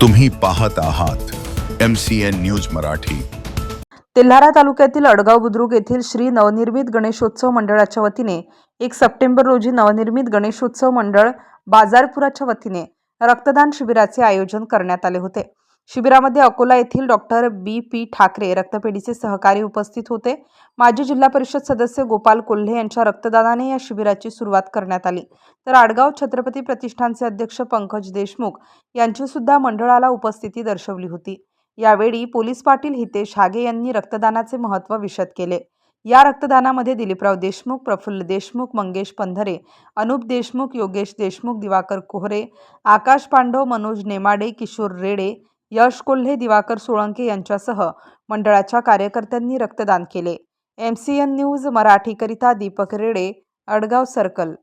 तुम्ही पाहत आहात M C N news Marathi. Telhara तालुक्यातील अडगाव बुद्रुक येथील श्री नवनिर्मित गणेशोत्सव मंडळाच्या वतीने एक सप्टेंबर रोजी नवनिर्मित गणेशोत्सव मंडळ बाजारपुराच्या वतीने रक्तदान शिबिराचे आयोजन करण्यात आले होते. शिबिरामध्ये अकोला येथील डॉक्टर बी पी ठाकरे रक्तपेढीचे सहकारी उपस्थित होते. माजी जिल्हा परिषद सदस्य गोपाल कोल्हे यांच्या रक्तदानाने या शिबिराची सुरुवात करण्यात आली. तर आडगाव छत्रपती प्रतिष्ठानचे अध्यक्ष पंकज देशमुख यांची सुद्धा मंडळाला उपस्थिती दर्शवली होती. यावेळी पोलीस पाटील हितेश हागे यांनी रक्तदानाचे महत्त्व विशद केले. या रक्तदानामध्ये दिलीपराव देशमुख प्रफुल्ल देशमुख मंगेश पंधरे अनुप देशमुख योगेश देशमुख दिवाकर कोहरे आकाश पांडव मनोज नेमाडे किशोर रेडे यश कोल्हे दिवाकर सोळंके यांच्यासह मंडळाच्या कार्यकर्त्यांनी रक्तदान केले. एम सी एन न्यूज मराठीकरिता दीपक रेडे अडगाव सर्कल